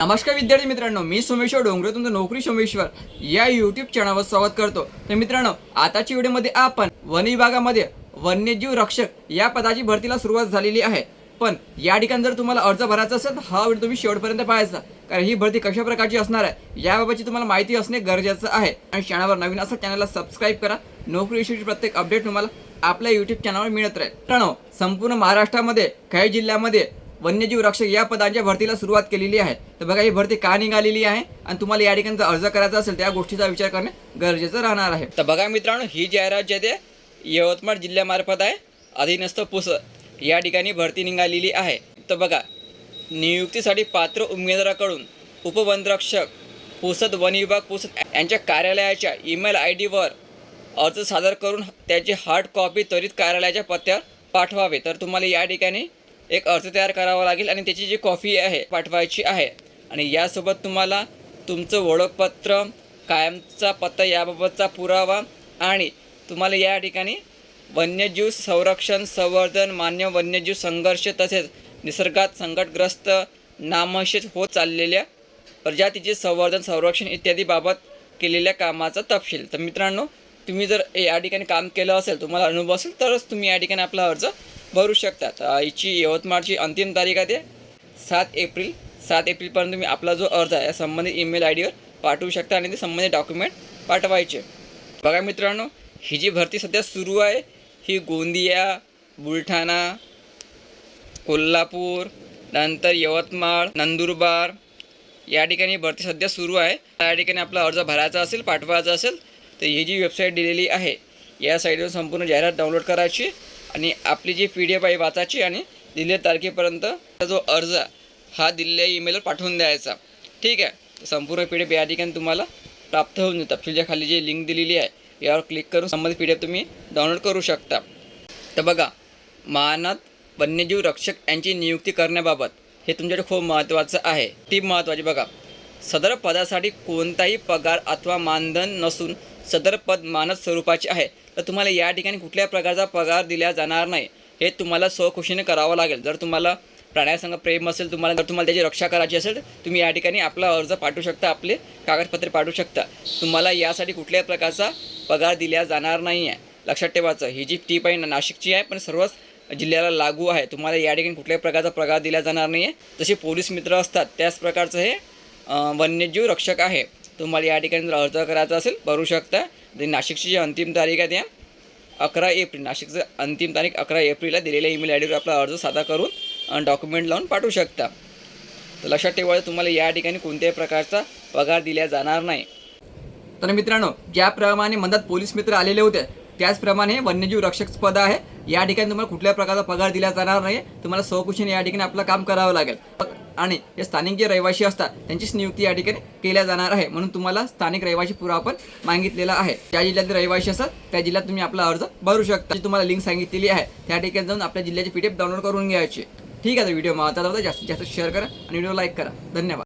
नमस्कार विद्यार्थी मित्रांनो मी सोमेश्वर डोंगरे तुमचं नोकरी सोमेश्वर. या यूट्यूब चॅनलवर स्वागत करतो. तर मित्रांनो आताच्या व्हिडिओमध्ये आपण वन विभागामध्ये वन्यजीव रक्षक या पदाची भरतीला सुरुवात झालेली आहे. पण या ठिकाणी जर तुम्हाला अर्ज भरायचा असेल तर हा व्हिडिओ तुम्ही शेवटपर्यंत पाहायचा. कारण ही भरती कशा प्रकारची असणार आहे याबाबतची तुम्हाला माहिती असणे गरजेचं आहे. आणि चॅनलवर नवीन असं चॅनलला सबस्क्राईब करा. नोकरी विषयीची प्रत्येक अपडेट तुम्हाला आपल्या यूट्यूब चॅनलवर मिळत राहील. मित्रांनो संपूर्ण महाराष्ट्रामध्ये काही जिल्ह्यामध्ये वन्यजीव रक्षक या पदांच्या भरतीला सुरुवात केलेली आहे. तर बघा ही भरती का निघालेली आहे आणि तुम्हाला या ठिकाणी जर अर्ज करायचा असेल त्या गोष्टीचा विचार करणे गरजेचं राहणार आहे. तर बघा मित्रांनो ही जाहिरात जे ते यवतमाळ जिल्ह्यामार्फत आहे. अधीनस्थ पुसद या ठिकाणी भरती निघालेली आहे. तर बघा नियुक्तीसाठी पात्र उमेदवाराकडून उपवनरक्षक पुसद वन विभाग पुसद यांच्या कार्यालयाच्या ईमेल आय डीवर अर्ज सादर करून त्याची हार्ड कॉपी त्वरित कार्यालयाच्या पत्त्यावर पाठवावे. तर तुम्हाला या ठिकाणी एक अर्ज तयार करावा लागेल आणि त्याची जी कॉपी आहे पाठवायची आहे. आणि यासोबत तुम्हाला तुमचं ओळखपत्र कायमचा पत्ता याबाबतचा पुरावा आणि तुम्हाला या ठिकाणी वन्यजीव संरक्षण संवर्धन मान्य वन्यजीव संघर्ष तसेच निसर्गात संकटग्रस्त नामशेष होत चाललेल्या प्रजातीचे संवर्धन संरक्षण इत्यादी बाबत केलेल्या कामाचा तपशील. तर मित्रांनो तुम्ही जर या ठिकाणी काम केलं असेल तुम्हाला अनुभव असेल तरच तुम्ही या ठिकाणी आपला अर्ज भरू शकतात. याची यवतमाळची अंतिम तारीख आहे ते सात एप्रिल. सात एप्रिलपर्यंत तुम्ही आपला जो अर्ज आहे या संबंधित ईमेल आय डीवर पाठवू शकता आणि ते संबंधित डॉक्युमेंट पाठवायचे. बघा मित्रांनो ही जी भरती सध्या सुरू आहे ही गोंदिया बुलढाणा कोल्हापूर नंतर यवतमाळ नंदुरबार या ठिकाणी भरती सध्या सुरू आहे. या ठिकाणी आपला अर्ज भरायचा असेल पाठवायचा असेल तर ही जी वेबसाईट दिलेली आहे या साईटवर संपूर्ण जाहिरात डाउनलोड करायची. आणि आपली जी पी डी एफ आहे वाचायची आणि दिलेल्या तारखेपर्यंत जो अर्ज हा दिलेल्या ईमेलवर पाठवून द्यायचा. ठीक आहे? संपूर्ण पी डी एफ या ठिकाणी तुम्हाला प्राप्त होऊन जाईल. तपशीलच्या खाली जी लिंक दिलेली आहे यावर क्लिक करून संबंधित पी डी एफ तुम्ही डाउनलोड करू शकता. तर बघा मानात वन्यजीव रक्षक यांची नियुक्ती करण्याबाबत हे तुमच्याकडे खूप महत्त्वाचं आहे. ती महत्त्वाची बघा सदर पदासाठी कोणताही पगार अथवा मानधन नसून सदर पद मानद स्वरूपाचे आहे. तर तुम्हाला या ठिकाणी कुठल्या प्रकारचा पगार दिला जाणार नाही हे तुम्हाला स्वखुशीने करावं लागेल. जर तुम्हाला प्राण्यासंग प्रेम असेल तुम्हाला जर तुम्हाला त्याची रक्षा करायची असेल तर तुम्ही या ठिकाणी आपला अर्ज पाठवू शकता आपले कागदपत्रे पाठवू शकता. तुम्हाला यासाठी कुठल्याही प्रकारचा पगार दिला जाणार नाही आहे. लक्षात ठेवायचं ही जी टीप आहे नाशिकची आहे पण सर्वच जिल्ह्याला लागू आहे. तुम्हाला या ठिकाणी कुठल्याही प्रकारचा पगार दिला जाणार नाही आहे जसे पोलीस मित्र असतात त्याच प्रकारचं हे वन्यजीव रक्षक आहे. तुम्हाला या ठिकाणी जर अर्ज करायचा असेल भरू शकता. नाशिकची जी अंतिम तारीख आहे त्या अकरा एप्रिल नाशिकचं अंतिम तारीख अकरा एप्रिलला दिलेल्या ईमेल आय डीवर आपला अर्ज साधा करून डॉक्युमेंट लावून पाठवू शकता. तर लक्षात ठेवायचं तुम्हाला या ठिकाणी कोणत्याही प्रकारचा पगार दिला जाणार नाही. तर मित्रांनो ज्याप्रमाणे मदत पोलीस मित्र आलेले होते त्याचप्रमाणे वन्यजीव रक्षक पद आहे. या ठिकाणी तुम्हाला कुठल्या प्रकारचा पगार दिला जाणार नाही तुम्हाला सौकुशीने या ठिकाणी आपलं काम करावं लागेल. आणि जे स्थानिक जे रहिवासी असतात त्यांचीच नियुक्ती या ठिकाणी केल्या जाणार आहे. म्हणून तुम्हाला स्थानिक रहिवासी पुरावा पण मागितलेला आहे. ज्या जिल्ह्यातील रहिवासी असतात त्या जिल्ह्यात तुम्ही आपला अर्ज भरू शकता. जी तुम्हाला लिंक सांगितलेली आहे त्या ठिकाणी जाऊन आपल्या जिल्ह्याची पी डाउनलोड करून घ्यायची. ठीक आहे व्हिडिओ महत्त्वाचा होता जास्तीत जास्त शेअर करा आणि व्हिडिओ लाईक करा. धन्यवाद.